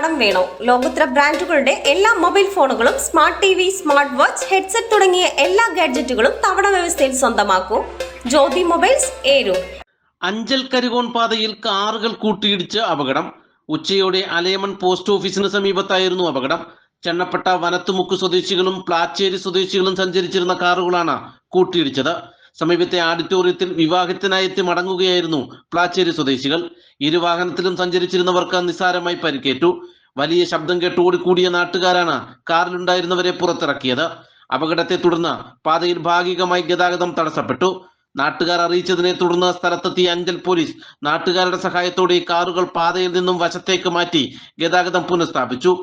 കടം വേണോ? ലോകോത്തര ബ്രാൻഡുകളുടെ എല്ലാ മൊബൈൽ ഫോണുകളും smart T V smart watch headset തുടങ്ങിയ എല്ലാ ഗാഡ്ജറ്റുകളും തവണ വ്യവസ്ഥയിൽ സ്വന്തമാക്കൂ. ജ്യോതി മൊബൈൽസ് ഏരു അഞ്ചൽ കരികോൺ പാതയിൽ കാറുകൾ കൂട്ടിയിടിച്ച് അപകടം. ഉച്ചയോടെ അലയമൺ പോസ്റ്റ് ഓഫീസിന് സമീപത്തായിരുന്നു അപകടം. ചെന്നപ്പെട്ട വനത്തുമുക്ക് സ്വദേശികളും പ്ലാച്ചേരി സ്വദേശികളും സഞ്ചരിച്ചിരുന്ന കാറുകളാണ് കൂട്ടിയിടിച്ചത്. സമീപത്തെ ആഡിറ്റോറിയത്തിൽ വിവാഹത്തിനായെത്തി മടങ്ങുകയായിരുന്നു പ്ലാച്ചേരി സ്വദേശികൾ. ഇരുവാഹനത്തിലും സഞ്ചരിച്ചിരുന്നവർക്ക് നിസ്സാരമായി പരിക്കേറ്റു. വലിയ ശബ്ദം കേട്ട് ഓടിക്കൂടിയ നാട്ടുകാരാണ് കാറിലുണ്ടായിരുന്നവരെ പുറത്തിറക്കിയത്. അപകടത്തെ തുടർന്ന് പാതയിൽ ഭാഗികമായി ഗതാഗതം തടസ്സപ്പെട്ടു. നാട്ടുകാർ അറിയിച്ചതിനെ തുടർന്ന് സ്ഥലത്തെത്തിയ അഞ്ചൽ പോലീസ് നാട്ടുകാരുടെ സഹായത്തോടെ കാറുകൾ പാതയിൽ നിന്നും വശത്തേക്ക് മാറ്റി ഗതാഗതം പുനഃസ്ഥാപിച്ചു.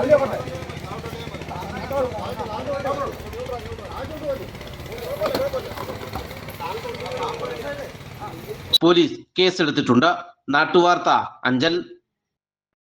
달려가네. പോലീസ് കേസെടുത്തിട്ടുണ്ട്. നാട്ടുവാർത്ത അഞ്ചൽ.